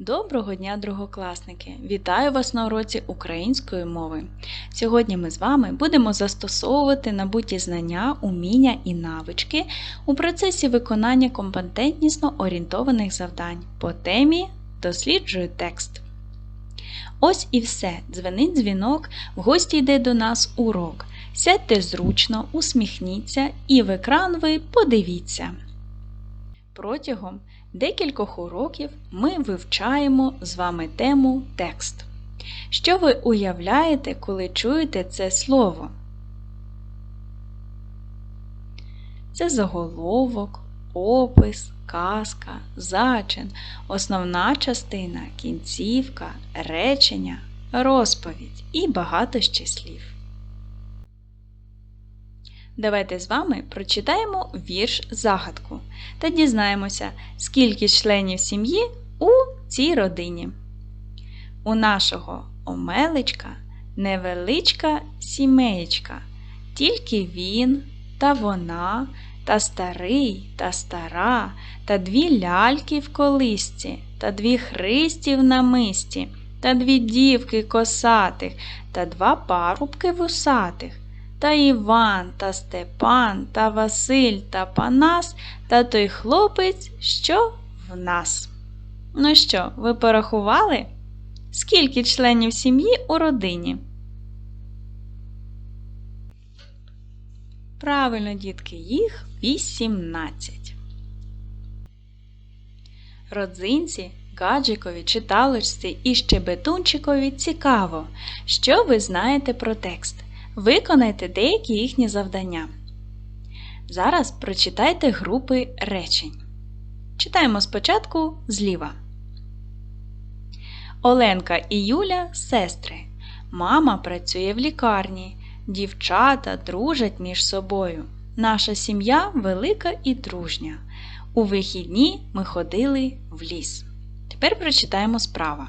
Доброго дня, другокласники! Вітаю вас на уроці української мови. Сьогодні ми з вами будемо застосовувати набуті знання, уміння і навички у процесі виконання компетентнісно орієнтованих завдань по темі Досліджую текст. Ось і все. Дзвенить дзвінок, в гості йде до нас урок. Сядьте зручно, усміхніться і в екран ви подивіться. Протягом декількох уроків ми вивчаємо з вами тему текст. Що ви уявляєте, коли чуєте це слово? Це заголовок, опис, казка, зачин, основна частина, кінцівка, речення, розповідь і багато ще слів. Давайте з вами прочитаємо вірш загадку та дізнаємося, скільки членів сім'ї у цій родині. У нашого Омелечка невеличка сімеєчка, тільки він та вона, та старий та стара, та дві ляльки в колисці, та дві христі в намисті, та дві дівки косатих, та два парубки вусатих та Іван, та Степан, та Василь та Панас, та той хлопець, що в нас. Ну що, ви порахували? Скільки членів сім'ї у родині? Правильно, дітки, їх 18. Родзинці, гаджикові, читалочці і щебетунчикові цікаво, що ви знаєте про текст. Виконайте деякі їхні завдання. Зараз прочитайте групи речень. Читаємо спочатку зліва. Оленка і Юля сестри. Мама працює в лікарні. Дівчата дружать між собою. Наша сім'я велика і дружня. У вихідні ми ходили в ліс. Тепер прочитаємо справа.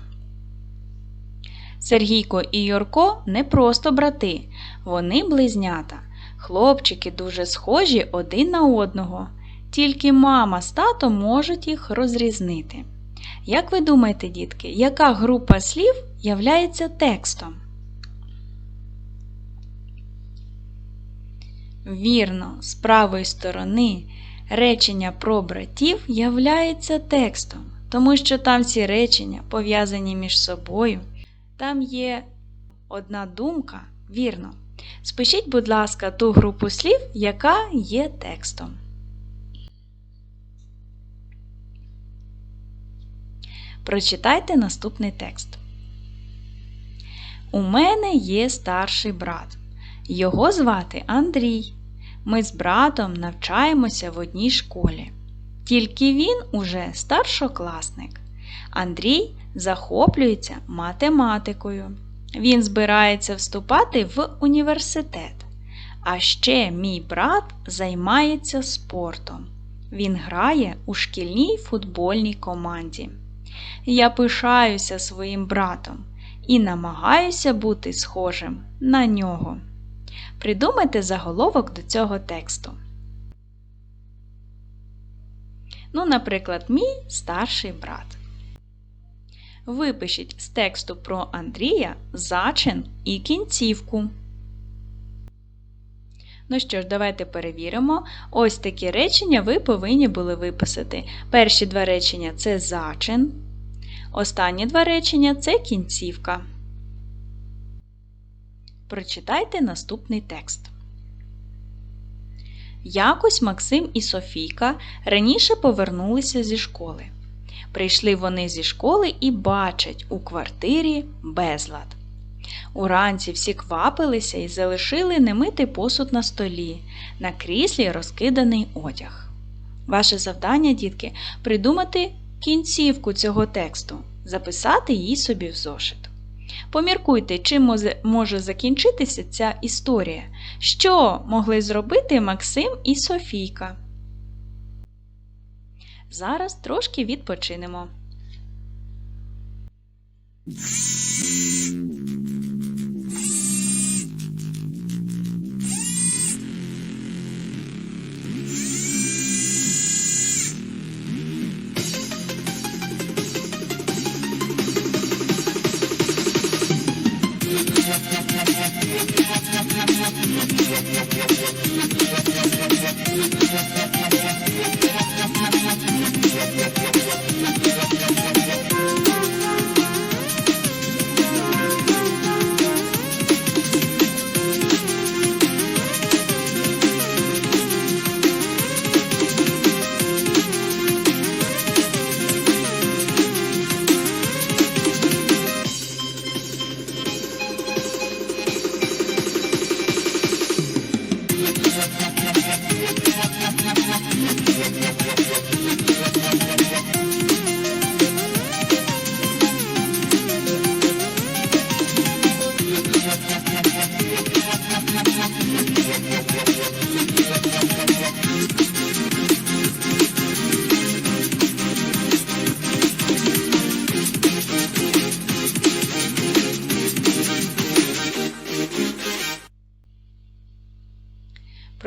Сергійко і Юрко не просто брати, вони близнята. Хлопчики дуже схожі один на одного. Тільки мама з татом можуть їх розрізнити. Як ви думаєте, дітки, яка група слів являється текстом? Вірно, з правої сторони речення про братів являється текстом, тому що там всі речення пов'язані між собою. Там є одна думка, вірно. Спишіть, будь ласка, ту групу слів, яка є текстом. Прочитайте наступний текст. У мене є старший брат. Його звати Андрій. Ми з братом навчаємося в одній школі. Тільки він уже старшокласник. Андрій захоплюється математикою. Він збирається вступати в університет. А ще мій брат займається спортом. Він грає у шкільній футбольній команді. Я пишаюся своїм братом і намагаюся бути схожим на нього. Придумайте заголовок до цього тексту. Ну, наприклад, мій старший брат. Випишіть з тексту про Андрія зачин і кінцівку. Ну що ж, давайте перевіримо. Ось такі речення ви повинні були виписати. Перші два речення це зачин. Останні два речення це кінцівка. Прочитайте наступний текст. Якось Максим і Софійка раніше повернулися зі школи. Прийшли вони зі школи і бачать у квартирі безлад. Уранці всі квапилися і залишили немитий посуд на столі, на кріслі розкиданий одяг. Ваше завдання, дітки, придумати кінцівку цього тексту, записати її собі в зошит. Поміркуйте, чим може закінчитися ця історія, що могли зробити Максим і Софійка. Зараз трошки відпочинемо. Дякую за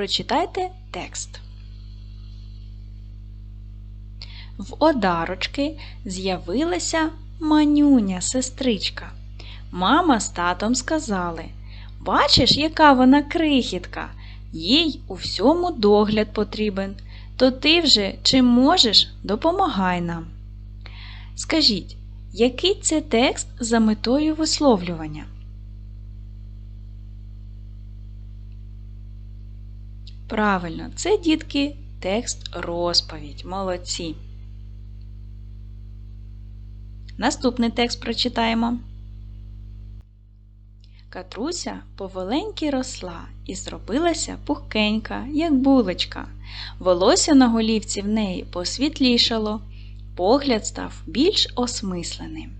Прочитайте текст. В одарочки з'явилася манюня сестричка. Мама з татом сказали Бачиш, яка вона крихітка, їй у всьому догляд потрібен. То ти вже чим можеш, допомагай нам. Скажіть, який це текст за метою висловлювання? Правильно, це дітки текст розповідь. Молодці. Наступний текст прочитаємо. Катруся поволеньки росла і зробилася пухкенька, як булочка. Волосся на голівці в неї посвітлішало, погляд став більш осмисленим.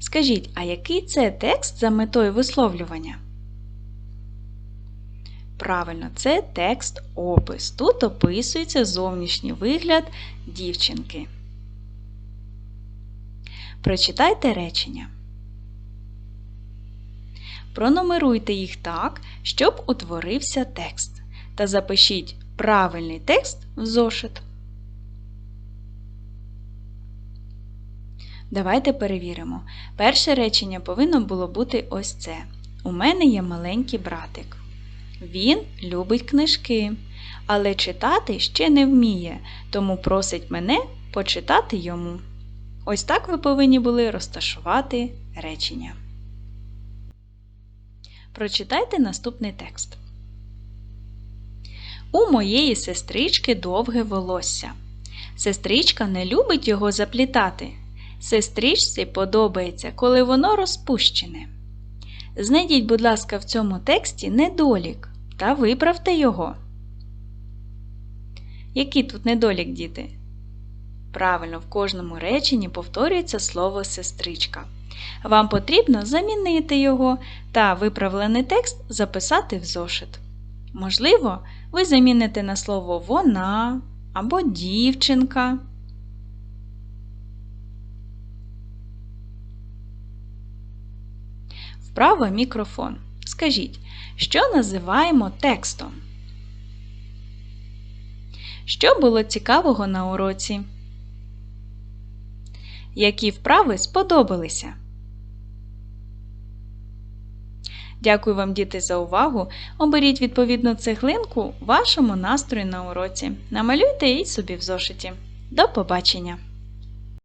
Скажіть, а який це текст за метою висловлювання? Правильно, це текст опис. Тут описується зовнішній вигляд дівчинки. Прочитайте речення. Пронумеруйте їх так, щоб утворився текст. Та запишіть правильний текст в зошит. Давайте перевіримо. Перше речення повинно було бути ось це. У мене є маленький братик. Він любить книжки, але читати ще не вміє, тому просить мене почитати йому. Ось так ви повинні були розташувати речення. Прочитайте наступний текст. У моєї сестрички довге волосся. Сестричка не любить його заплітати. Сестричці подобається, коли воно розпущене. Знайдіть, будь ласка, в цьому тексті недолік та виправте його. Який тут недолік, діти? Правильно, в кожному реченні повторюється слово сестричка. Вам потрібно замінити його та виправлений текст записати в зошит. Можливо, ви заміните на слово вона або дівчинка. Вправо мікрофон. Скажіть, що називаємо текстом? Що було цікавого на уроці? Які вправи сподобалися? Дякую вам, діти, за увагу. Оберіть відповідну цеглинку вашому настрою на уроці. Намалюйте її собі в зошиті. До побачення!